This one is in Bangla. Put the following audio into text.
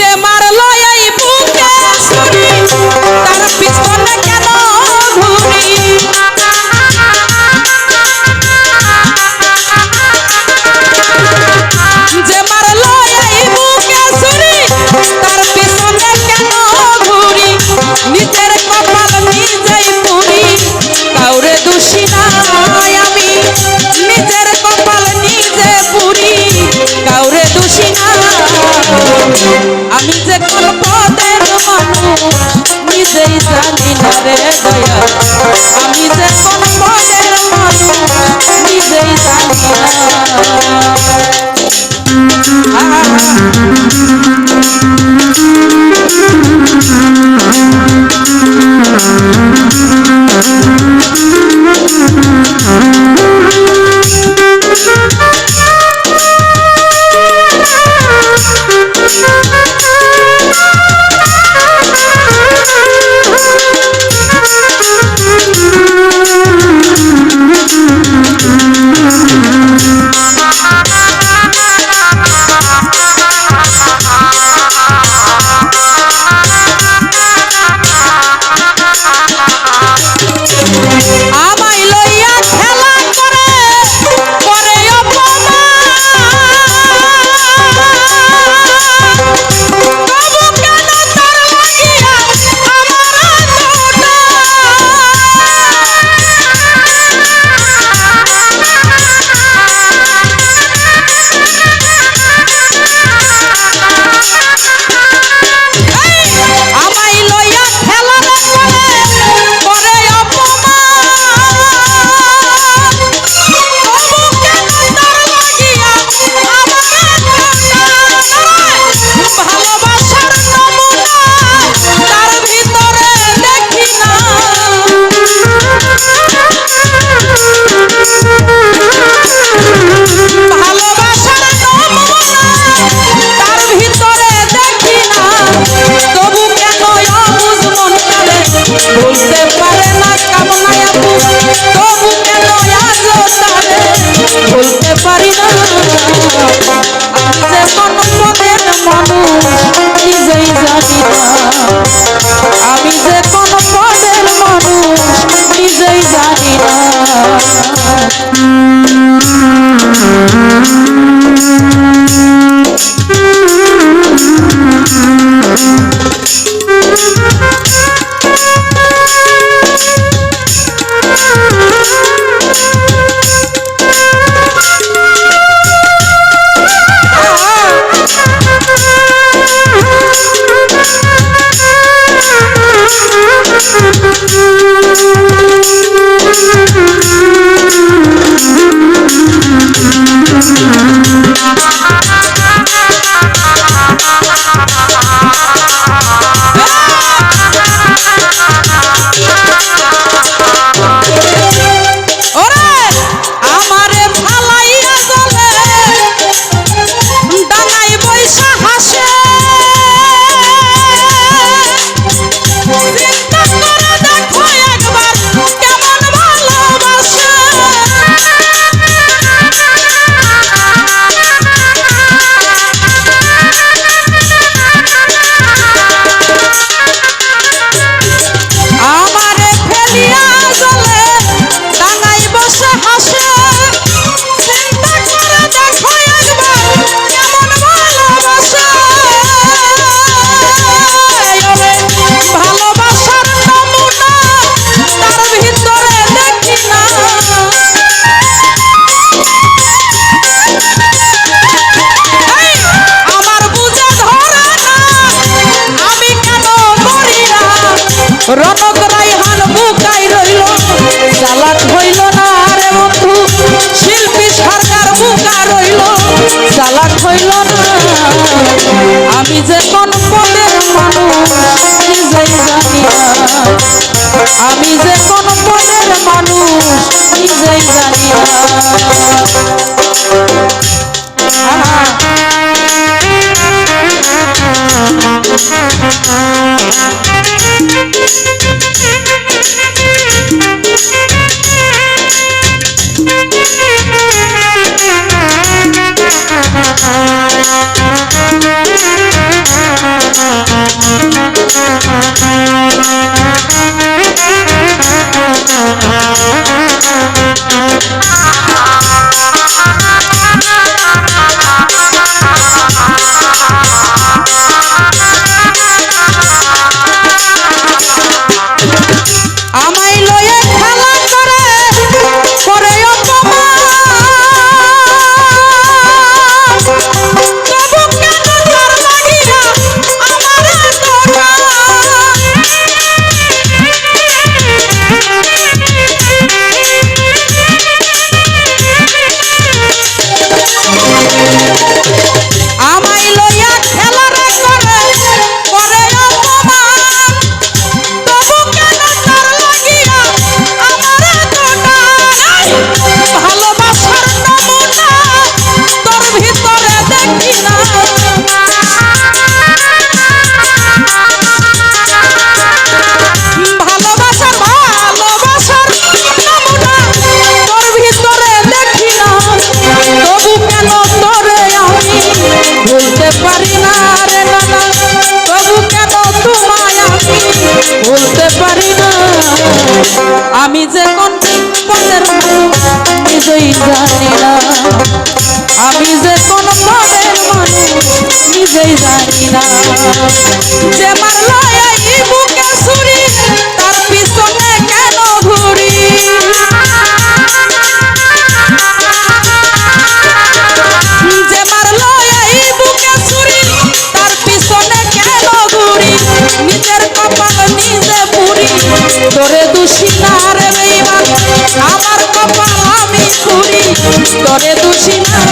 ter mais. হইল আমি যে কোন পদের মানুষ, নিজেই জানি আমি যে কোন পদের মানুষ, নিজেই জানি কিছুই জানি না। আমি যে কোন মানুষ নিজেই জানি না। যে মারলায় তোরে দোষী না।